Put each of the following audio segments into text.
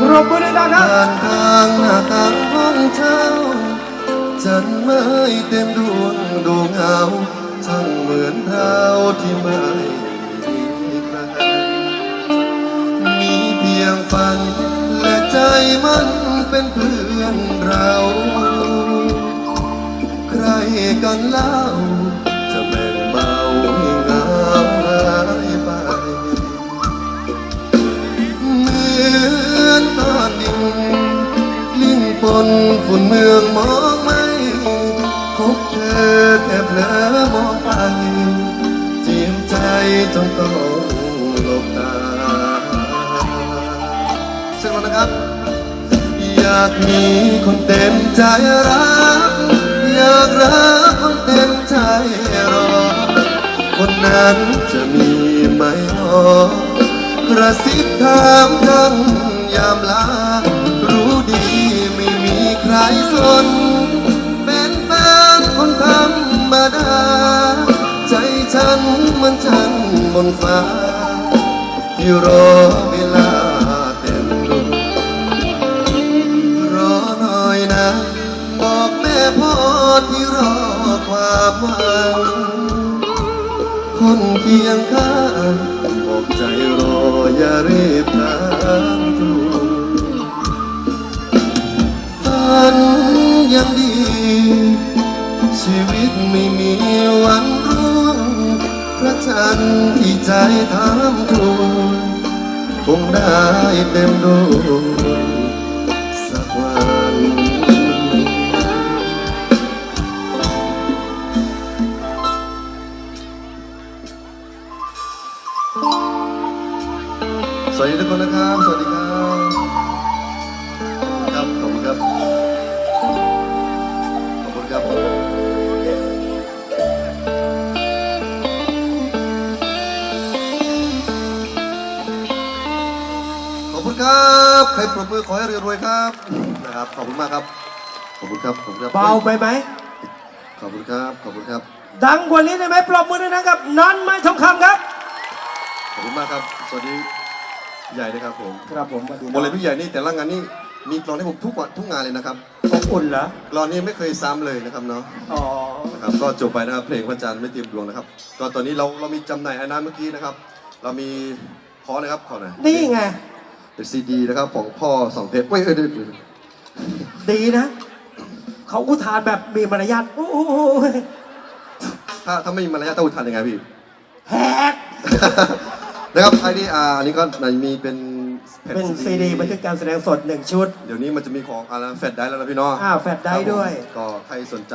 ปรบมือดังๆครับ ผ่านทางหน้าต่างห้องเช่าจันไม่เต็มดวงดูเงาช่างเหมือนเท้าที่ไม่มีใครมีเพียงฝัน และใจมันเป็นเพื่อนเรา ใครกันเล่า ดินลิ้งปนฝุ่นเมืองมองไม่พบเธอแค่เผลอมองไปจีมใจจนต้องหลบตาเชิญก่อนนะครับ อยากมีคนเต็มใจรัก อยากรักคนเต็มใจรอ คนนั้นจะมีไหมหนอกระซิบถามทั้ง ยามลา รู้ดีไม่มีใครสน เป็นแฟนคนธรรมดา ใจฉันมือนฉันบนฟ้า ที่รอเวลาเต็มดวงรอหน่อยนะ บอกแม่พ่อที่รอความหวังคนเคียงข้างบอกใจรออย่ารีบถา มทูฝันยังดี ชีวิตไม่มีวันร่วงพระจันทร์ที่ใจถามทูกคงได้เต็มดวง สวัสดีทุกคนนะครับ สวัสดีครับครับขอบคุณครับขอบคุณครับขอบคุณครับใครปรบมือขอให้รวยๆครับนะครับขอบคุณมากครับขอบคุณครับขอบคุณครับเบาไปไหมขอบคุณครับขอบคุณครับ ดังกว่านี้ได้ไหมปรบมือดังๆกับนันไม้ทองคำครับขอบคุณมากครับสวัสดี ใหญ่นะครับผมครับผมสวัสดีบอกเลยพี่ใหญ่นี่แต่ละงานนี่มีกรอนให้ผมทุกวันทุกงานเลยนะครับอบอุ่นเหรอกรอนนี่ไม่เคยซ้ำเลยนะครับเนาะอ๋อนะครับก็จบไปนะครับเพลงพระจันทร์ไม่เตรียมดวงนะครับ ก็ตอนนี้เราเรามีจำหน่ายอันนั้นเมื่อกี้นะครับ เรามีขอเลยครับขอหน่อยนี่ไงเป็นซีดีนะครับของพ่อสองเพชรเว้ยเอ้ยเดี๋ยวเดี๋ยวดีนะเขาอุทานแบบมีมารยาทโอ้โหถ้าถ้าไม่มีมารยาทต้องอุทานยังไงพี่แฮก นะครับไอ้นี่อ่าอันนี้ก็ไหนมีเป็นแผ่เป็นซีดีบันทึกการแสดงสดหนึ่งชุด เดี๋ยวนี้มันจะมีของอะไรแฟลชได้แล้วนะพี่เนาะอ้าวแฟลชไดรฟ์ด้วยครับผมก็ใครสนใจ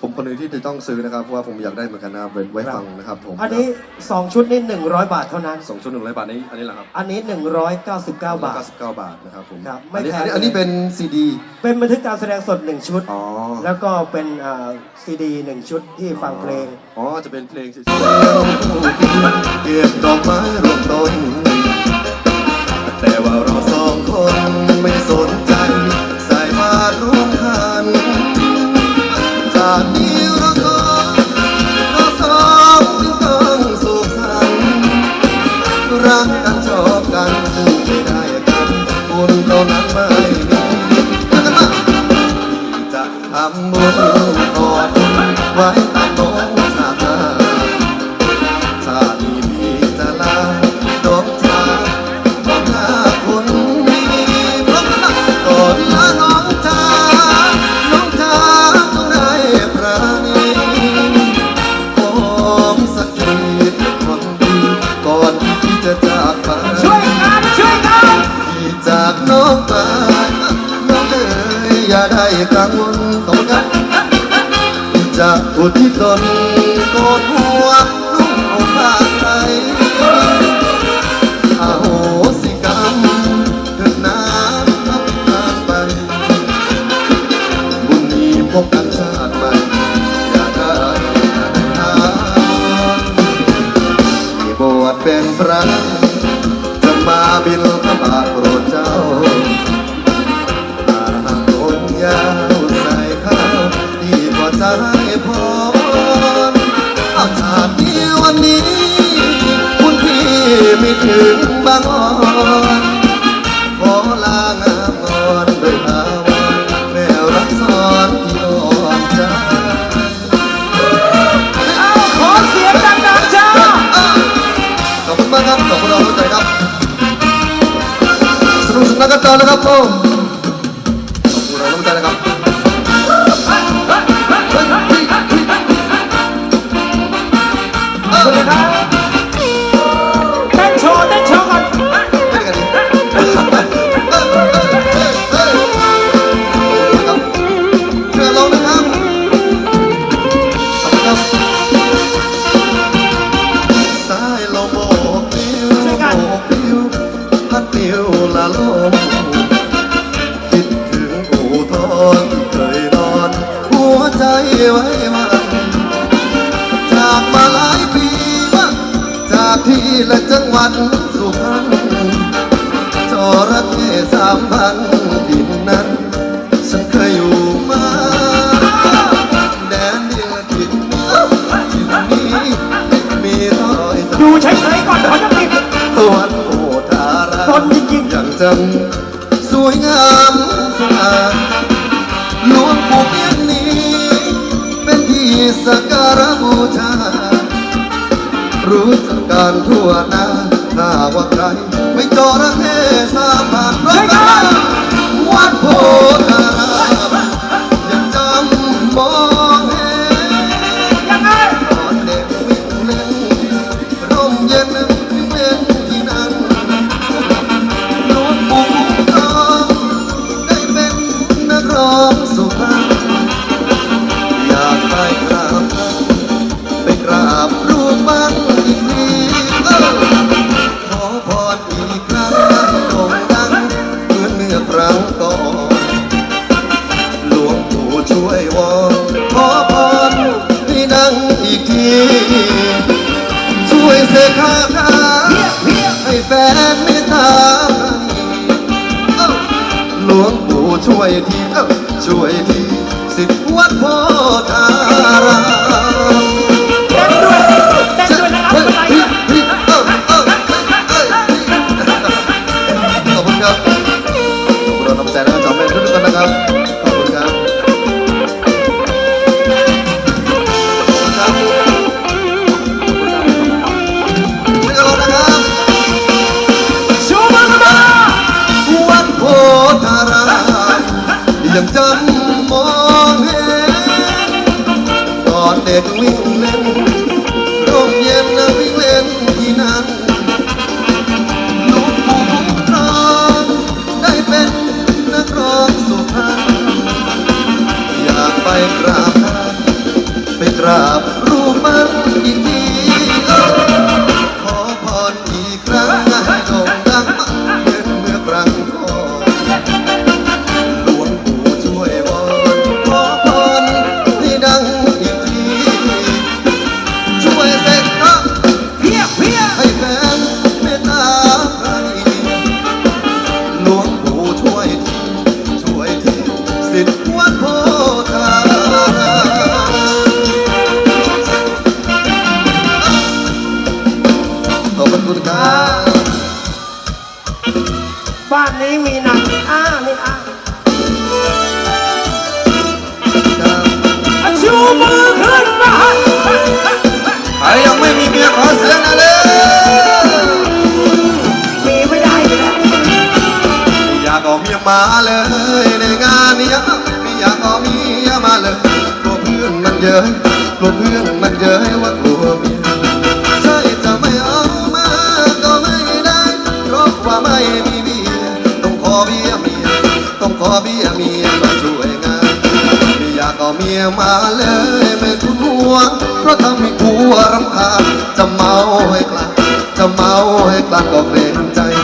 ผมคนหนึ่งที่จะต้องซื้อนะครับเพราะว่าผมอยากได้เหมือนกันนะครับไว้ไว้ฟังนะครับผมอันนี้สองชุดนี่100 บาทเท่านั้น สองชุดหนึ่งร้อยบาทนี้อันนี้แหละครับอันนี้ 199 บาท เก้าสิบเก้าบาทนะครับผมครับไม่อันนี้แพง อันนี้อันนี้เป็นซีดี เป็นบันทึกการแสดงสดหนึ่งชุด อ๋อ แล้วก็เป็นซีดีหนึ่งชุดที่ฟังเพลง อ๋อจะเป็นเพลงเฉยๆเก็บดอกไม้รวมต้นแต่ว่าเราสองคนไม่สน ราสองเราสองจึงต้องสุขสันต์รักกันชอบกันไม่ได้กันคุณเท่านั้นไม่ดีกันมาจะทำบุญกอดไว้ตามน้ง อุทิศตนโกนหัวลุ่มอกผ้าไทยอาโหสิกรรมเถิดน้ำรับทางไป บุญนี้พบกันชาติใหม่อย่าได้อย่าได้ทางที่บวชเป็นพระจะมาบินพระบาทโปรดเจ้าอาหารคนยาวใส่ข้าวที่พอใจ นี้ คุณพี่ไม่ถึงบางอ่อนขอลางามก่อนด้วยอาวันแม่รักสอนที่ออนใจเอาขอเสียงดังๆจ้าขอบคุณมากครับขอบคุณเราหัวใจครับสนุกสนานกันต่อนะครับผม และจังหวัดสุพรรณจระเข้สามพันดินนั้น ฉันเคยอยู่มาแดนดินและทิศนี้ทิศนี้มีรอยตาอยู่เฉยๆก่อนขอจะติดตะวันโอทาราทนจริงๆอย่างจังสวยงามสง่าหลวงปู่เพียงนี้ เป็นที่สักการะบูชารู้จักการทั่วหน้า ถ้าว่าใคร ไม่จอระเข้สาบานพระบาวัดโพธารามยังจำมอง วยทีเอ้าช่วยทีสิทธิ์วัดโพธารามเต้นด้วยเต้นด้วยนะครับเป็นไรเนี่ยเฮ้ยเอ้าเอ้าเอ้ยขอบคุณครับขอบคุณเราน้ำใจนะครับจอมเป็นทุกท่านนะครับ ยังจำมองเห็นตอนเด็กวิ่ง มาเลยในงานนี้ม่อยากเอามียมาเลยกลัวเพื่อนมันเยอะกลัวเพื่อนมันเยอะว่ากลัวเมียใช่จะไม่เอามาก็ไม่ได้เพราะว่าไม่มีเมียต้องขอเมียเมียต้องขอเมียเมียมาช่วยงานม่อยากเอาเมียมาเลยไม่ทุนหัวเพราะทำให้กลัวรำคาญจะเมาให้กลางจะเมาให้กลางก็เกรงใจจะคุยกับแม่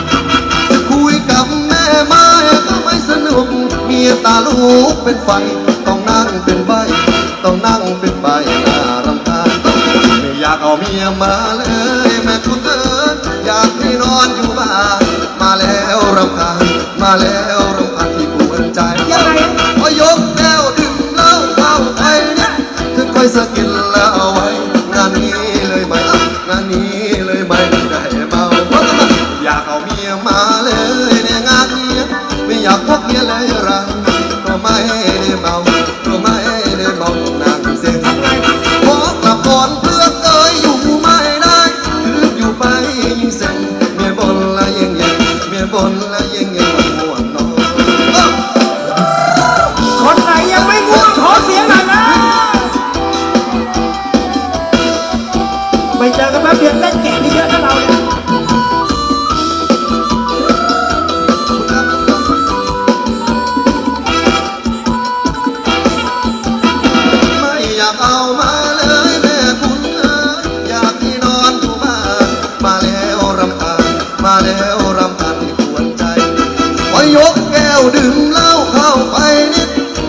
ไม้ก็ไม่สนุก เมียตาลูกเป็นไฟ ต้องนั่งเป็นใบ ต้องนั่งเป็นใบน่ารำคาญไม่อยากเอาเมียมาเลย แม่คุณเอิญอยากให้นอนอยู่บ้านมาแล้วรำคาญมาแล้วรำคาญที่กวนใจยังไงพอยกแก้วดื่มเหล้าเข้าไปเนี่ยถึงค่อยสะกินแล้วเอาไว้งานนี้เลยไหมงานนี้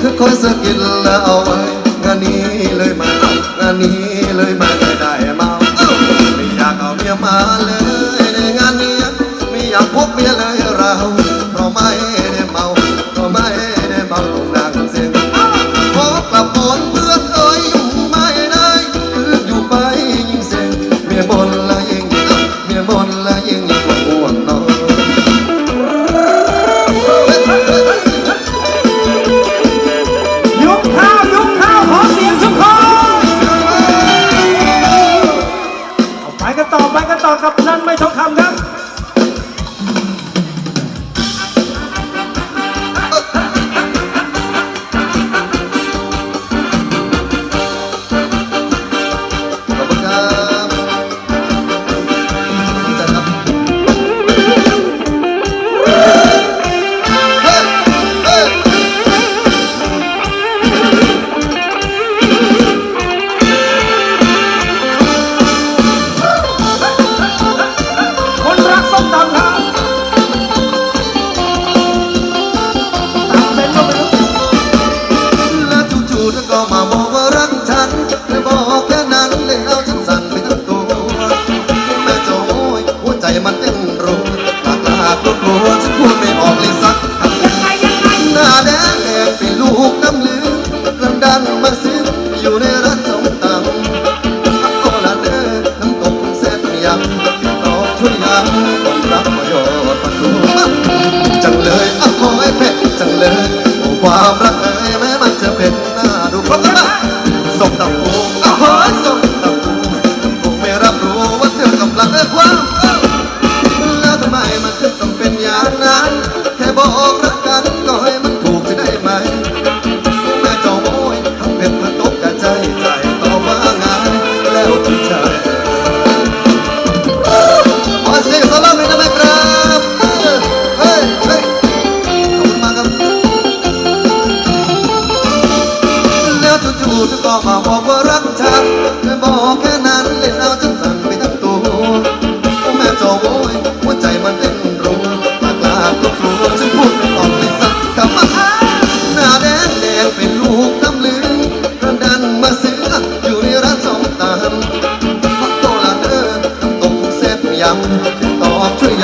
คือคนสะกิดแล้วเอาไว้งานนี้เลยมางานนี้เลยมาไม่ได้เมาไม่อยากเอาเมียมาเลยในงานนี้ไม่อยากพบเมียเลยเราเพราะไม่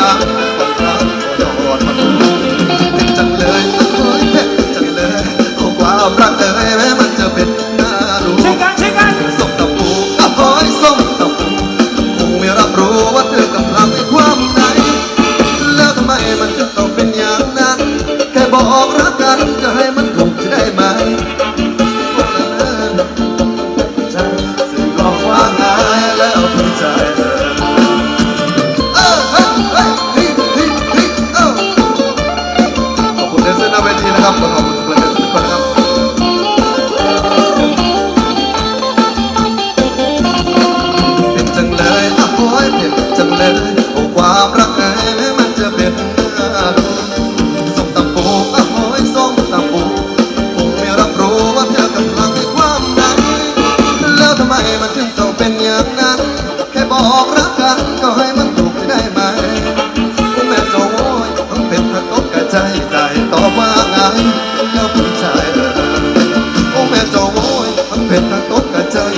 รันรักโดนมันเจ็บจังเลยโอ้ยเจ็บจังเลยโอ้ความรักเอ้ยแม้มันจะเป็นหน้ารู้ช่วยกันช่วกันส่งตะปูอะพยส่งตะปูคงไม่รับรู้ว่าเธอกำลังในความใดแล้วทำไมมันจะต้องเป็นอย่างนั้นแค่บอกรักกัน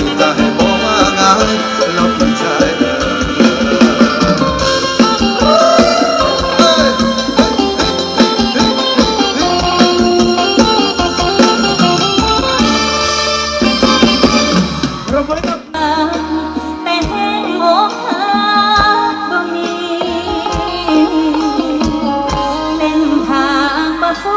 Santa